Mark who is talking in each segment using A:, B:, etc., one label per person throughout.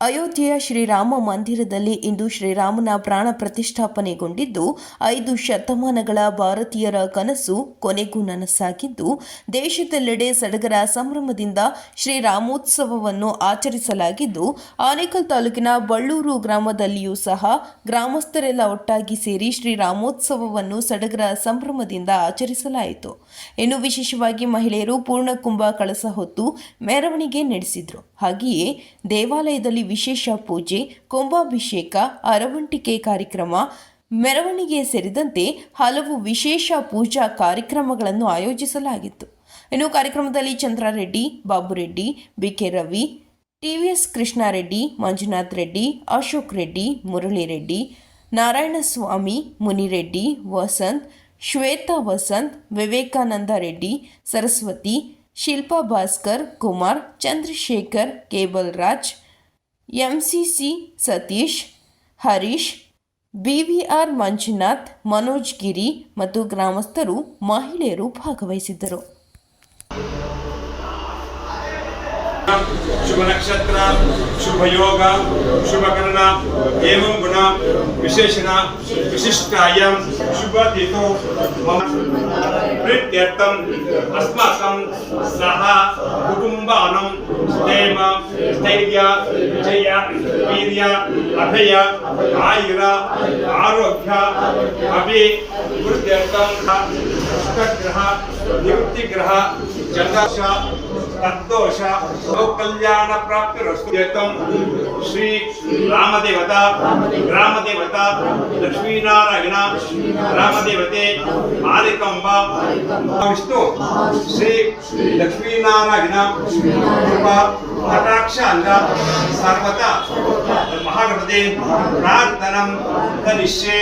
A: ಅಯೋಧ್ಯೆಯ ಶ್ರೀರಾಮ ಮಂದಿರದಲ್ಲಿ ಇಂದು ಶ್ರೀರಾಮನ ಪ್ರಾಣ ಪ್ರತಿಷ್ಠಾಪನೆಗೊಂಡಿದ್ದು, ಐದು ಶತಮಾನಗಳ ಭಾರತೀಯರ ಕನಸು ಕೊನೆಗೂ ನನಸಾಗಿದ್ದು, ದೇಶದೆಲ್ಲೆಡೆ ಸಡಗರ ಸಂಭ್ರಮದಿಂದ ಶ್ರೀರಾಮೋತ್ಸವವನ್ನು ಆಚರಿಸಲಾಗಿದ್ದು, ಆನೇಕಲ್ ತಾಲೂಕಿನ ಬಳ್ಳೂರು ಗ್ರಾಮದಲ್ಲಿಯೂ ಸಹ ಗ್ರಾಮಸ್ಥರೆಲ್ಲ ಒಟ್ಟಾಗಿ ಸೇರಿ ಶ್ರೀರಾಮೋತ್ಸವವನ್ನು ಸಡಗರ ಸಂಭ್ರಮದಿಂದ ಆಚರಿಸಲಾಯಿತು. ಇನ್ನು ವಿಶೇಷವಾಗಿ ಮಹಿಳೆಯರು ಪೂರ್ಣಕುಂಭ ಕಳಸ ಹೊತ್ತು ಮೆರವಣಿಗೆ ನಡೆಸಿದರು. ಹಾಗೆಯೇ ದೇವಾಲಯದಲ್ಲಿ ವಿಶೇಷ ಪೂಜೆ, ಕುಂಭಾಭಿಷೇಕ, ಅರವಂಟಿಕೆ ಕಾರ್ಯಕ್ರಮ, ಮೆರವಣಿಗೆ ಸೇರಿದಂತೆ ಹಲವು ವಿಶೇಷ ಪೂಜಾ ಕಾರ್ಯಕ್ರಮಗಳನ್ನು ಆಯೋಜಿಸಲಾಗಿತ್ತು. ಇನ್ನು ಕಾರ್ಯಕ್ರಮದಲ್ಲಿ Chandrareddy, Babureddy BK Ravi TVS Krishnareddy, Manjunath Reddy, Ashok Reddy Murali Reddy Narayanaswamy, Munireddy, Vasanth, Shweta Vasanth, Vivekananda Reddy, Saraswati, Shilpa Bhaskar, Kumar, Chandrashekar, cable Raj MCC Satish Harish BVR Manjunath Manoj Giri ಮತ್ತು ಗ್ರಾಮಸ್ಥರು ಮಹಿಳೆಯರು ಭಾಗವಹಿಸಿದ್ದರು.
B: शुभ नक्षत्र शुभ योग शुभ एवं गुण, विशेषण, विशिष्टायां शुभ मम अस्माकं सह विजय, वीर्य, अभय आरोग्य अभिवृद्ध्यर्थं अष्टग्रह, निवृत्तिग्रह जगश ಸಂತೋಷ ಸೌಕಲ್ಯಾಣ ಪ್ರಾಪ್ತಿ ರಸ್ತೆತಂ ಶ್ರೀ ರಾಮದೇವತಾ ಗ್ರಾಮದೇವತಾ ಲಕ್ಷ್ಮೀನಾರಾಯಣ, ರಾಮದೇವತೆ, ಮಾರಿಕಂಬ. ವಿಷ್ಣು ಶ್ರೀ ಲಕ್ಷ್ಮೀನಾರಾಯಣ ಕಟಾಕ್ಷ ಅಂಗ, ಸರ್ವತ, ಮಹಾಗಣಪತಿ, ಪ್ರಾರ್ಥನಂ ಕಲಿಷ್ಯೆ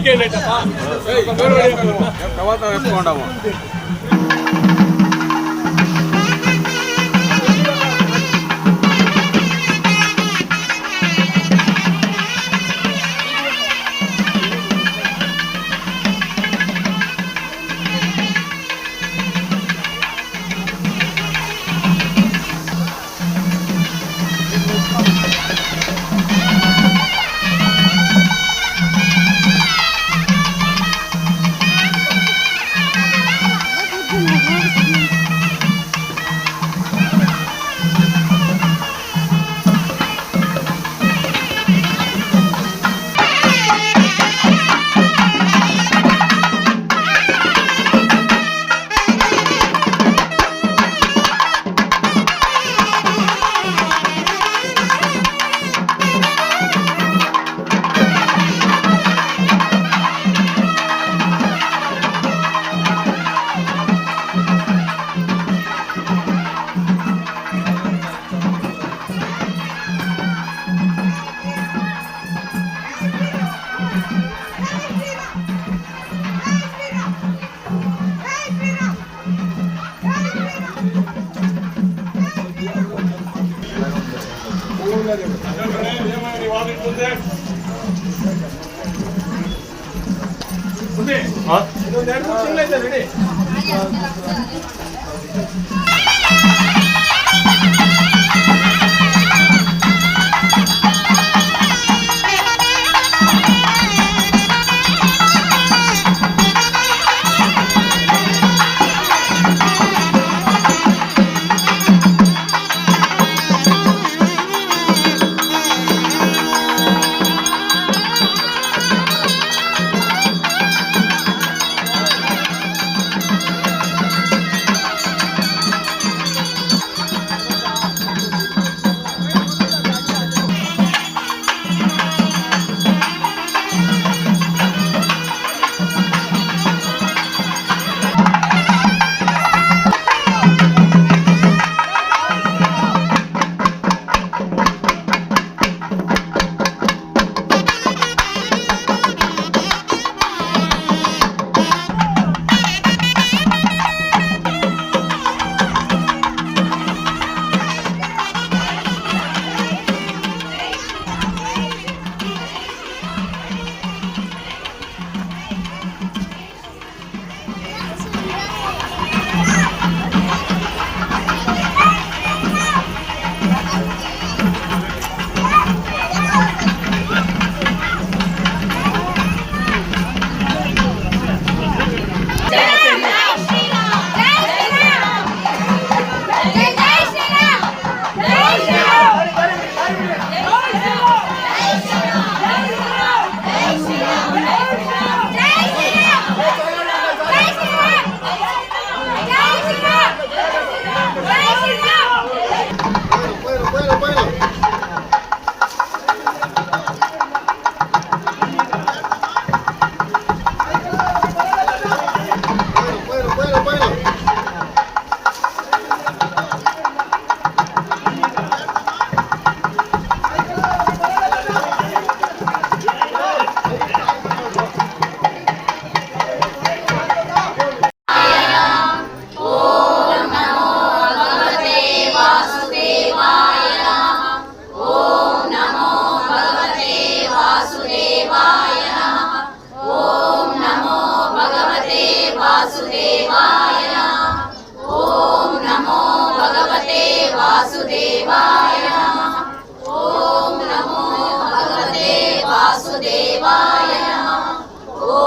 B: ನಂಬಿಕೆ ಇಲ್ಲ あ
C: りが
D: とうございます。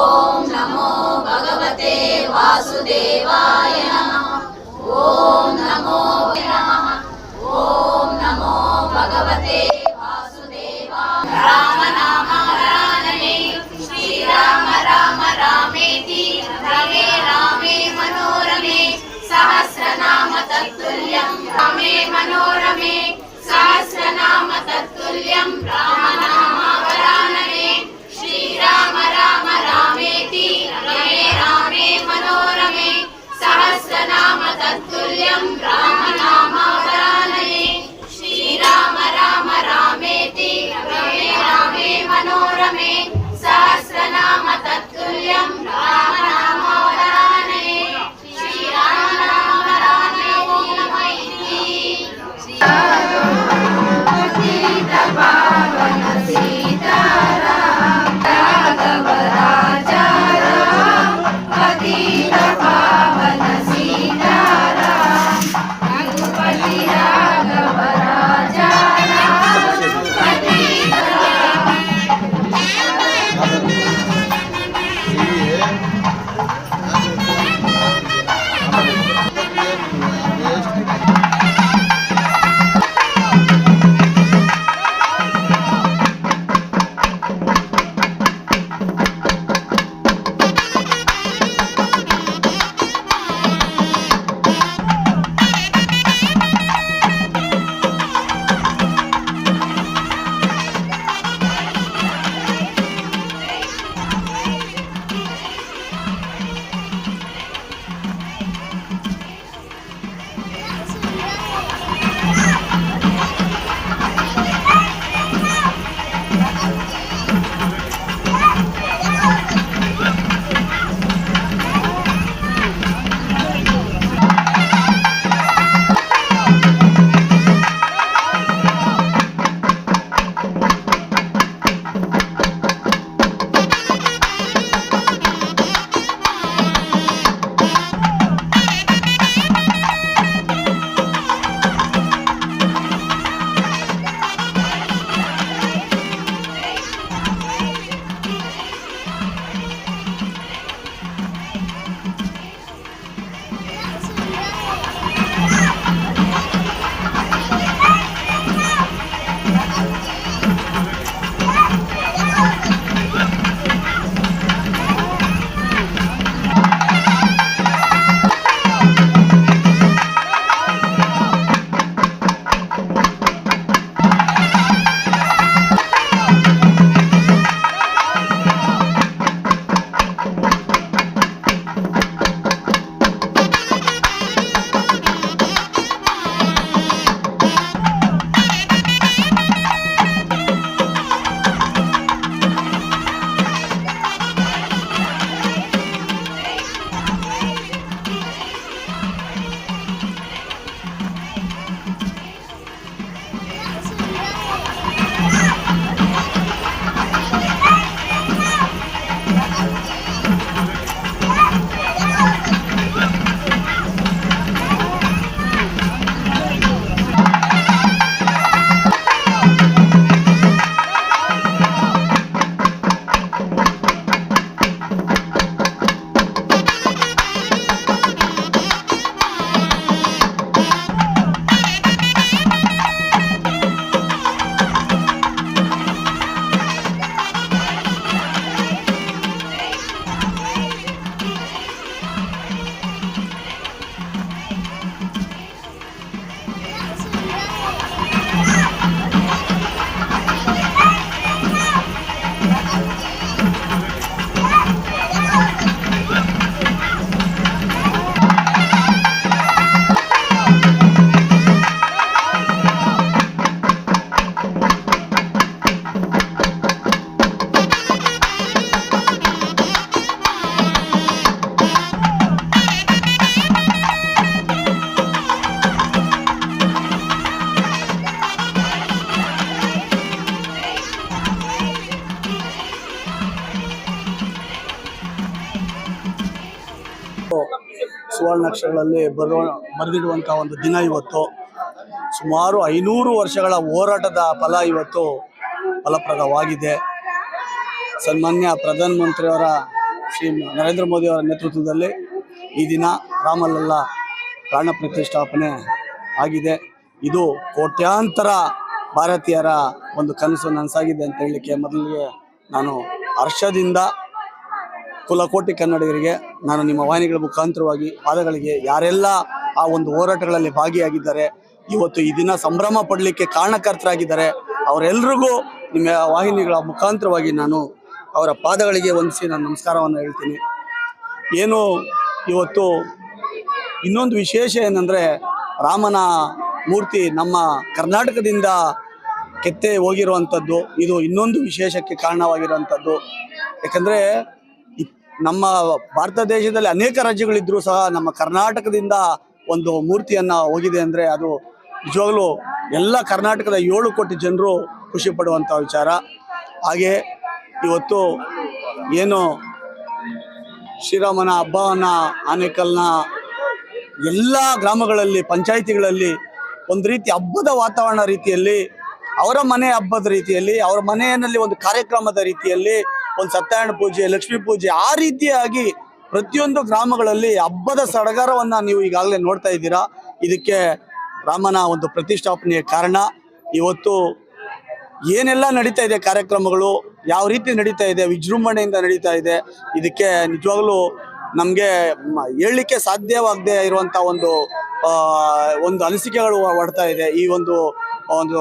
D: ॐ नमो भगवते वासुदेवाय नमः। ॐ नमो नमः। ॐ नमो भगवते वासुदेवा रामनाम राम श्रीराम राम रामेति रमे रामे मनोरमे सहस्रनाम तत्तुल्यं रमे मनोरमे सहस्रनाम तत्तुल्यं राम तत्तुल्यं ब्राह्मणामा
C: ಸುವರ್ಣಾಕ್ಷರಗಳಲ್ಲಿ ಬರುವ, ಬರೆದಿಡುವಂಥ ಒಂದು ದಿನ ಇವತ್ತು. ಸುಮಾರು ಐನೂರು ವರ್ಷಗಳ ಹೋರಾಟದ ಫಲ ಇವತ್ತು ಫಲಪ್ರದವಾಗಿದೆ. ಸನ್ಮಾನ್ಯ ಪ್ರಧಾನಮಂತ್ರಿಯವರ ಶ್ರೀ ನರೇಂದ್ರ ಮೋದಿಯವರ ನೇತೃತ್ವದಲ್ಲಿ ಈ ದಿನ ರಾಮಲಲ್ಲ ಪ್ರಾಣ ಪ್ರತಿಷ್ಠಾಪನೆ ಆಗಿದೆ. ಇದು ಕೋಟ್ಯಾಂತರ ಭಾರತೀಯರ ಒಂದು ಕನಸು ನನಸಾಗಿದೆ ಅಂತ ಹೇಳಲಿಕ್ಕೆ ಮೊದಲಿಗೆ ನಾನು ಹರ್ಷದಿಂದ ಕುಲಕೋಟಿ ಕನ್ನಡಿಗರಿಗೆ ನಾನು ನಿಮ್ಮ ವಾಹಿನಿಗಳ ಮುಖಾಂತರವಾಗಿ ಪಾದಗಳಿಗೆ ಯಾರೆಲ್ಲ ಆ ಒಂದು ಹೋರಾಟಗಳಲ್ಲಿ ಭಾಗಿಯಾಗಿದ್ದಾರೆ, ಇವತ್ತು ಈ ದಿನ ಸಂಭ್ರಮ ಪಡಲಿಕ್ಕೆ ಕಾರಣಕರ್ತರಾಗಿದ್ದಾರೆ ಅವರೆಲ್ಲರಿಗೂ ನಿಮ್ಮ ವಾಹಿನಿಗಳ ಮುಖಾಂತರವಾಗಿ ನಾನು ಅವರ ಪಾದಗಳಿಗೆ ವಂದಿಸಿ ನಾನು ನಮಸ್ಕಾರವನ್ನು ಹೇಳ್ತೀನಿ. ಏನು ಇವತ್ತು ಇನ್ನೊಂದು ವಿಶೇಷ ಏನಂದರೆ ರಾಮನ ಮೂರ್ತಿ ನಮ್ಮ ಕರ್ನಾಟಕದಿಂದ ಕೆತ್ತೆ ಹೋಗಿರುವಂಥದ್ದು, ಇದು ಇನ್ನೊಂದು ವಿಶೇಷಕ್ಕೆ ಕಾರಣವಾಗಿರುವಂಥದ್ದು. ಯಾಕಂದರೆ ನಮ್ಮ ಭಾರತ ದೇಶದಲ್ಲಿ ಅನೇಕ ರಾಜ್ಯಗಳಿದ್ದರೂ ಸಹ ನಮ್ಮ ಕರ್ನಾಟಕದಿಂದ ಒಂದು ಮೂರ್ತಿಯನ್ನು ಹೋಗಿದೆ ಅಂದರೆ ಅದು ನಿಜವಾಗಲೂ ಎಲ್ಲ ಕರ್ನಾಟಕದ ಏಳು ಕೋಟಿ ಜನರು ಖುಷಿ ಪಡುವಂಥ ವಿಚಾರ. ಹಾಗೆ ಇವತ್ತು ಏನು ಶ್ರೀರಾಮನ ಹಬ್ಬವನ್ನ, ಆನೇಕಲ್ನ ಎಲ್ಲ ಗ್ರಾಮಗಳಲ್ಲಿ, ಪಂಚಾಯಿತಿಗಳಲ್ಲಿ ಒಂದು ರೀತಿ ಹಬ್ಬದ ವಾತಾವರಣ ರೀತಿಯಲ್ಲಿ, ಅವರ ಮನೆ ಹಬ್ಬದ ರೀತಿಯಲ್ಲಿ, ಅವರ ಮನೆಯಲ್ಲಿ ಒಂದು ಕಾರ್ಯಕ್ರಮದ ರೀತಿಯಲ್ಲಿ ಒಂದು ಸತ್ಯನಾರಾಯಣ ಪೂಜೆ, ಲಕ್ಷ್ಮೀ ಪೂಜೆ, ಆ ರೀತಿಯಾಗಿ ಪ್ರತಿಯೊಂದು ಗ್ರಾಮಗಳಲ್ಲಿ ಹಬ್ಬದ ಸಡಗರವನ್ನು ನೀವು ಈಗಾಗಲೇ ನೋಡ್ತಾ ಇದ್ದೀರಾ. ಇದಕ್ಕೆ ರಾಮನ ಒಂದು ಪ್ರತಿಷ್ಠಾಪನೆಯ ಕಾರಣ. ಇವತ್ತು ಏನೆಲ್ಲ ನಡೀತಾ ಇದೆ ಕಾರ್ಯಕ್ರಮಗಳು, ಯಾವ ರೀತಿ ನಡೀತಾ ಇದೆ, ವಿಜೃಂಭಣೆಯಿಂದ ನಡೀತಾ ಇದೆ, ಇದಕ್ಕೆ ನಿಜವಾಗ್ಲೂ ನಮಗೆ ಹೇಳಲಿಕ್ಕೆ ಸಾಧ್ಯವಾಗದೇ ಇರುವಂಥ ಒಂದು ಒಂದು ಅನಿಸಿಕೆಗಳು ಹೊಡ್ತಾ ಇದೆ. ಈ ಒಂದು ಒಂದು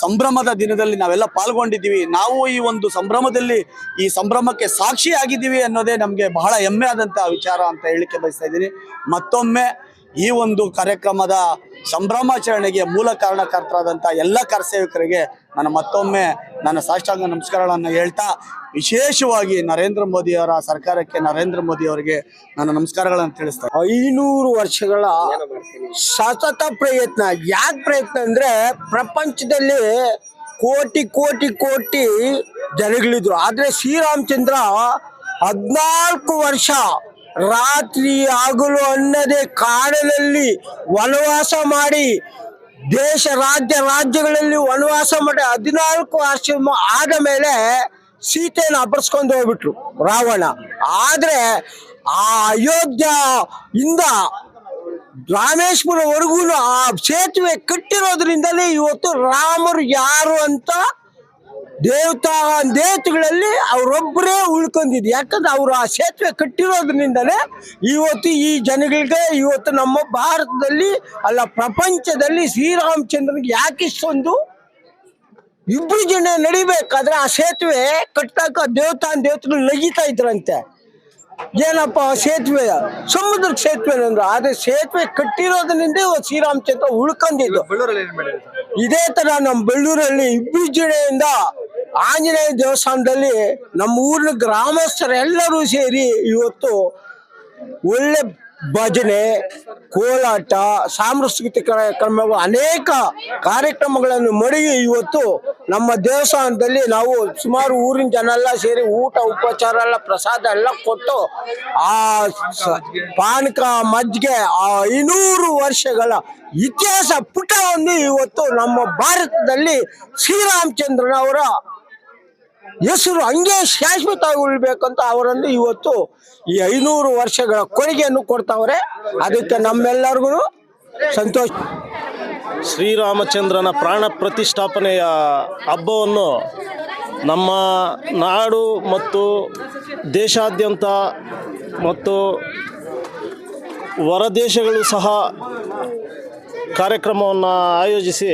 C: ಸಂಭ್ರಮದ ದಿನದಲ್ಲಿ ನಾವೆಲ್ಲ ಪಾಲ್ಗೊಂಡಿದ್ದೀವಿ. ನಾವು ಈ ಒಂದು ಸಂಭ್ರಮದಲ್ಲಿ ಈ ಸಂಭ್ರಮಕ್ಕೆ ಸಾಕ್ಷಿ ಆಗಿದ್ದೀವಿ ಅನ್ನೋದೇ ನಮಗೆ ಬಹಳ ಹೆಮ್ಮೆ ಆದಂಥ ವಿಚಾರ ಅಂತ ಹೇಳಲಿಕ್ಕೆ ಬಯಸ್ತಾ ಇದ್ದೀನಿ. ಮತ್ತೊಮ್ಮೆ ಈ ಒಂದು ಕಾರ್ಯಕ್ರಮದ ಸಂಭ್ರಮಾಚರಣೆಗೆ ಮೂಲ ಕಾರಣಕರ್ತರಾದಂಥ ಎಲ್ಲ ಕರಸೇವಕರಿಗೆ ನಾನು ಮತ್ತೊಮ್ಮೆ ನನ್ನ ಸಾಷ್ಟಾಂಗ ನಮಸ್ಕಾರಗಳನ್ನು ಹೇಳ್ತಾ, ವಿಶೇಷವಾಗಿ ನರೇಂದ್ರ ಮೋದಿಯವರ ಸರ್ಕಾರಕ್ಕೆ ನರೇಂದ್ರ ಮೋದಿ ಅವರಿಗೆ ನನ್ನ ನಮಸ್ಕಾರಗಳನ್ನು ತಿಳಿಸ್ತಾರೆ
E: ಐನೂರು ವರ್ಷಗಳ ಸತತ ಪ್ರಯತ್ನ. ಯಾಕೆ ಪ್ರಯತ್ನ ಅಂದ್ರೆ ಪ್ರಪಂಚದಲ್ಲಿ ಕೋಟಿ ಕೋಟಿ ಕೋಟಿ ಜನಗಳಿದ್ರು. ಆದ್ರೆ ಶ್ರೀರಾಮಚಂದ್ರ ಹದಿನಾಲ್ಕು ವರ್ಷ ರಾತ್ರಿ ಆಗಲು ಅನ್ನದೆ ಕಾಡಿನಲ್ಲಿ ವನವಾಸ ಮಾಡಿ ದೇಶ ರಾಜ್ಯ ರಾಜ್ಯಗಳಲ್ಲಿ ವನವಾಸ ಮಾಡಿ ಹದಿನಾಲ್ಕು ವರ್ಷ ಆದ ಮೇಲೆ ಸೀತೆಯನ್ನು ಅಪಹರಿಸ್ಕೊಂಡು ಹೋಗ್ಬಿಟ್ರು ರಾವಣ. ಆದರೆ ಆ ಅಯೋಧ್ಯ ಇಂದ ರಾಮೇಶ್ವರವರೆಗೂ ಆ ಸೇತುವೆ ಕಟ್ಟಿರೋದ್ರಿಂದಲೇ ಇವತ್ತು ರಾಮರು ಯಾರು ಅಂತ ದೇವತಾ ದೇವತೆಗಳಲ್ಲಿ ಅವರೊಬ್ಬರೇ ಉಳ್ಕೊಂಡಿದ್ದು. ಯಾಕಂದ್ರೆ ಅವರು ಆ ಸೇತುವೆ ಕಟ್ಟಿರೋದ್ರಿಂದಲೇ ಇವತ್ತು ಈ ಜನಗಳಿಗೆ ಇವತ್ತು ನಮ್ಮ ಭಾರತದಲ್ಲಿ ಅಲ್ಲ ಪ್ರಪಂಚದಲ್ಲಿ ಶ್ರೀರಾಮಚಂದ್ರನಿಗೆ ಯಾಕೆ ಇಷ್ಟೊಂದು ಇಬ್ರು ಜನ ನಡಿಬೇಕಾದ್ರೆ ಆ ಸೇತುವೆ ಕಟ್ಟಾಕ ದೇವತಾ ದೇವತೆಗಳು ನಗಿತಾ ಇದ್ರಂತೆ. ಏನಪ್ಪ ಸೇತುವೆ ಸಮುದ್ರ ಸೇತುವೆ ಅಂದ್ರು. ಆದ್ರೆ ಸೇತುವೆ ಕಟ್ಟಿರೋದ್ರಿಂದ ಇವತ್ತು ಶ್ರೀರಾಮಚಂದ್ರ ಉಳ್ಕೊಂಡಿದ್ದು. ಇದೇ ತರ ನಮ್ಮ ಬೆಳ್ಳೂರಲ್ಲಿ ಇಬ್ರು ಜಿಲ್ಲೆಯಿಂದ ಆಂಜನೇಯ ದೇವಸ್ಥಾನದಲ್ಲಿ ನಮ್ಮ ಊರಿನ ಗ್ರಾಮಸ್ಥರೆಲ್ಲರೂ ಸೇರಿ ಇವತ್ತು ಒಳ್ಳೆ ಭಜನೆ, ಕೋಲಾಟ, ಸಾಂಸ್ಕೃತಿಕ ಕಾರ್ಯಕ್ರಮಗಳು, ಅನೇಕ ಕಾರ್ಯಕ್ರಮಗಳನ್ನು ಮಡಗಿ ಇವತ್ತು ನಮ್ಮ ದೇವಸ್ಥಾನದಲ್ಲಿ ನಾವು ಸುಮಾರು ಊರಿನ ಜನ ಎಲ್ಲ ಸೇರಿ ಊಟ, ಉಪಚಾರ ಎಲ್ಲ, ಪ್ರಸಾದ ಎಲ್ಲ ಕೊಟ್ಟು ಆ ಪಾನಕ ಮಜ್ಜಿಗೆ ಆ ಐನೂರು ವರ್ಷಗಳ ಇತಿಹಾಸ ಪುಟವನ್ನು ಇವತ್ತು ನಮ್ಮ ಭಾರತದಲ್ಲಿ ಶ್ರೀರಾಮಚಂದ್ರನ ಅವರ ಹೆಸರು ಹಂಗೆ ಶಾಶ್ವತವಾಗಿ ಉಳ್ಬೇಕಂತ ಅವರನ್ನು ಇವತ್ತು ಈ ಐನೂರು ವರ್ಷಗಳ ಕೊಡುಗೆಯನ್ನು ಕೊಡ್ತಾವ್ರೆ. ಅದಕ್ಕೆ ನಮ್ಮೆಲ್ಲರಿಗೂ ಸಂತೋಷ.
F: ಶ್ರೀರಾಮಚಂದ್ರನ ಪ್ರಾಣ ಪ್ರತಿಷ್ಠಾಪನೆಯ ಹಬ್ಬವನ್ನು ನಮ್ಮ ನಾಡು ಮತ್ತು ದೇಶಾದ್ಯಂತ ಮತ್ತು ಹೊರದೇಶಗಳು ಸಹ ಕಾರ್ಯಕ್ರಮವನ್ನು ಆಯೋಜಿಸಿ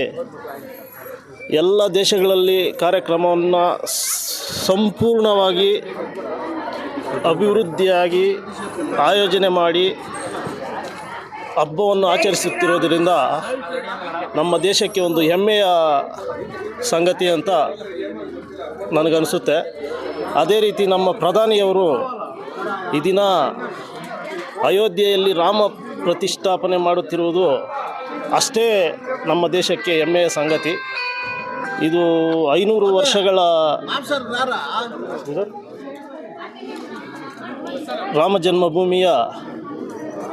F: ಎಲ್ಲ ದೇಶಗಳಲ್ಲಿ ಕಾರ್ಯಕ್ರಮವನ್ನು ಸಂಪೂರ್ಣವಾಗಿ ಅಭಿವೃದ್ಧಿಯಾಗಿ ಆಯೋಜನೆ ಮಾಡಿ ಹಬ್ಬವನ್ನು ಆಚರಿಸುತ್ತಿರುವುದರಿಂದ ನಮ್ಮ ದೇಶಕ್ಕೆ ಒಂದು ಹೆಮ್ಮೆಯ ಸಂಗತಿ ಅಂತ ನನಗನ್ನಿಸುತ್ತೆ ಅದೇ ರೀತಿ ನಮ್ಮ ಪ್ರಧಾನಿಯವರು ಈ ದಿನ ಅಯೋಧ್ಯೆಯಲ್ಲಿ ರಾಮ ಪ್ರತಿಷ್ಠಾಪನೆ ಮಾಡುತ್ತಿರುವುದು ಅಷ್ಟೇ ನಮ್ಮ ದೇಶಕ್ಕೆ ಹೆಮ್ಮೆಯ ಸಂಗತಿ. ಇದು ಐನೂರು ವರ್ಷಗಳ? ರಾಮ ಜನ್ಮಭೂಮಿಯ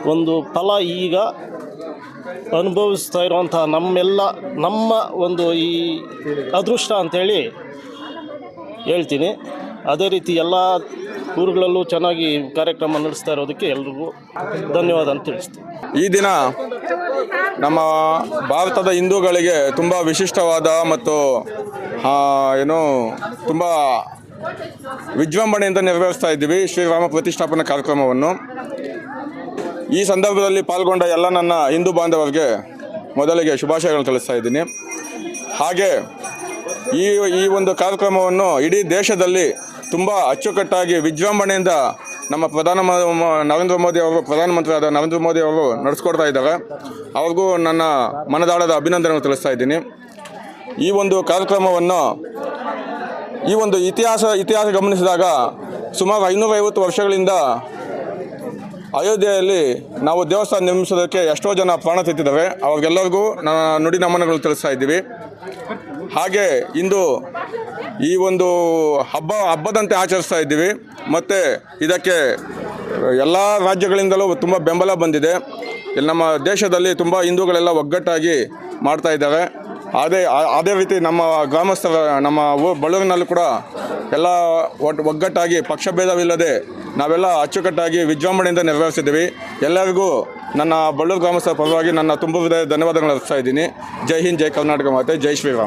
F: ಒಂದು ಫಲ ಈಗ ಅನುಭವಿಸ್ತಾ ಇರುವಂಥ ನಮ್ಮೆಲ್ಲ, ನಮ್ಮ ಒಂದು ಈ ಅದೃಷ್ಟ ಅಂಥೇಳಿ ಹೇಳ್ತೀನಿ ಅದೇ ರೀತಿ ಎಲ್ಲ ಊರುಗಳಲ್ಲೂ ಚೆನ್ನಾಗಿ ಕಾರ್ಯಕ್ರಮ ನಡೆಸ್ತಾ ಇರೋದಕ್ಕೆ ಎಲ್ರಿಗೂ ಧನ್ಯವಾದ ಅಂತ ತಿಳಿಸ್ತೀನಿ
G: ಈ ದಿನ ನಮ್ಮ ಭಾರತದ ಹಿಂದೂಗಳಿಗೆ ತುಂಬ ವಿಶಿಷ್ಟವಾದ ಮತ್ತು ಏನು, ತುಂಬ ವಿಜೃಂಭಣೆಯಿಂದ ನೆರವೇರಿಸ್ತಾ ಇದ್ದೀವಿ ಶ್ರೀರಾಮ ಪ್ರತಿಷ್ಠಾಪನಾ ಕಾರ್ಯಕ್ರಮವನ್ನು. ಈ ಸಂದರ್ಭದಲ್ಲಿ ಪಾಲ್ಗೊಂಡ ಎಲ್ಲ ನನ್ನ ಹಿಂದೂ ಬಾಂಧವರಿಗೆ ಮೊದಲಿಗೆ ಶುಭಾಶಯಗಳನ್ನು ತಿಳಿಸ್ತಾ ಇದ್ದೀನಿ. ಹಾಗೆ, ಈ ಈ ಒಂದು ಕಾರ್ಯಕ್ರಮವನ್ನು ಇಡೀ ದೇಶದಲ್ಲಿ ತುಂಬ ಅಚ್ಚುಕಟ್ಟಾಗಿ ವಿಜೃಂಭಣೆಯಿಂದ ನಮ್ಮ ಪ್ರಧಾನ ನರೇಂದ್ರ ಮೋದಿ ಅವರು, ಪ್ರಧಾನಮಂತ್ರಿ ಆದ ನರೇಂದ್ರ ಮೋದಿ ಅವರು ನಡೆಸ್ಕೊಡ್ತಾ ಇದ್ದಾರೆ. ಅವ್ರಿಗೂ ನನ್ನ ಮನದಾಳದ ಅಭಿನಂದನೆ ತಿಳಿಸ್ತಾ ಇದ್ದೀನಿ. ಈ ಒಂದು ಕಾರ್ಯಕ್ರಮವನ್ನು, ಈ ಒಂದು ಇತಿಹಾಸ ಇತಿಹಾಸ ಗಮನಿಸಿದಾಗ ಸುಮಾರು ಐನೂರೈವತ್ತು ವರ್ಷಗಳಿಂದ ಅಯೋಧ್ಯೆಯಲ್ಲಿ ನಾವು ದೇವಸ್ಥಾನ ನಿರ್ಮಿಸೋದಕ್ಕೆ ಎಷ್ಟೋ ಜನ ಪ್ರಾಣ ತೆತ್ತಿದ್ದಾರೆ. ಅವ್ರಿಗೆಲ್ಲರಿಗೂ ನುಡಿ ನಮನಗಳು ತಿಳಿಸ್ತಾ ಇದ್ದೀವಿ. ಹಾಗೆ ಇಂದು ಈ ಒಂದು ಹಬ್ಬ, ಹಬ್ಬದಂತೆ ಆಚರಿಸ್ತಾ ಇದ್ದೀವಿ. ಮತ್ತು ಇದಕ್ಕೆ, ಎಲ್ಲ ರಾಜ್ಯಗಳಿಂದಲೂ ತುಂಬ ಬೆಂಬಲ ಬಂದಿದೆ. ಇಲ್ಲಿ ನಮ್ಮ ದೇಶದಲ್ಲಿ ತುಂಬ ಹಿಂದೂಗಳೆಲ್ಲ ಒಗ್ಗಟ್ಟಾಗಿ ಮಾಡ್ತಾ ಇದ್ದಾರೆ. ಅದೇ ಅದೇ ರೀತಿ ನಮ್ಮ ಗ್ರಾಮಸ್ಥರ, ನಮ್ಮ ಬಳ್ಳೂರಿನಲ್ಲೂ ಕೂಡ ಎಲ್ಲ ಒಟ್ಟು ಒಗ್ಗಟ್ಟಾಗಿ, ಪಕ್ಷಭೇದವಿಲ್ಲದೆ ನಾವೆಲ್ಲ ಅಚ್ಚುಕಟ್ಟಾಗಿ ವಿಜೃಂಭಣೆಯಿಂದ ನೆರವೇರಿಸಿದ್ದೀವಿ. ಎಲ್ಲರಿಗೂ ನನ್ನ ಬಳ್ಳೂರು ಗ್ರಾಮಸ್ಥರ ಪರವಾಗಿ ನನ್ನ ತುಂಬ ಹೃದಯ ಧನ್ಯವಾದಗಳು ಅರ್ಪಿಸ್ತಾ ಇದ್ದೀನಿ. ಜೈ ಹಿಂದ್, ಜೈ ಕರ್ನಾಟಕ ಮಾತೆ, ಜೈ ಶ್ರೀರಾಮ್.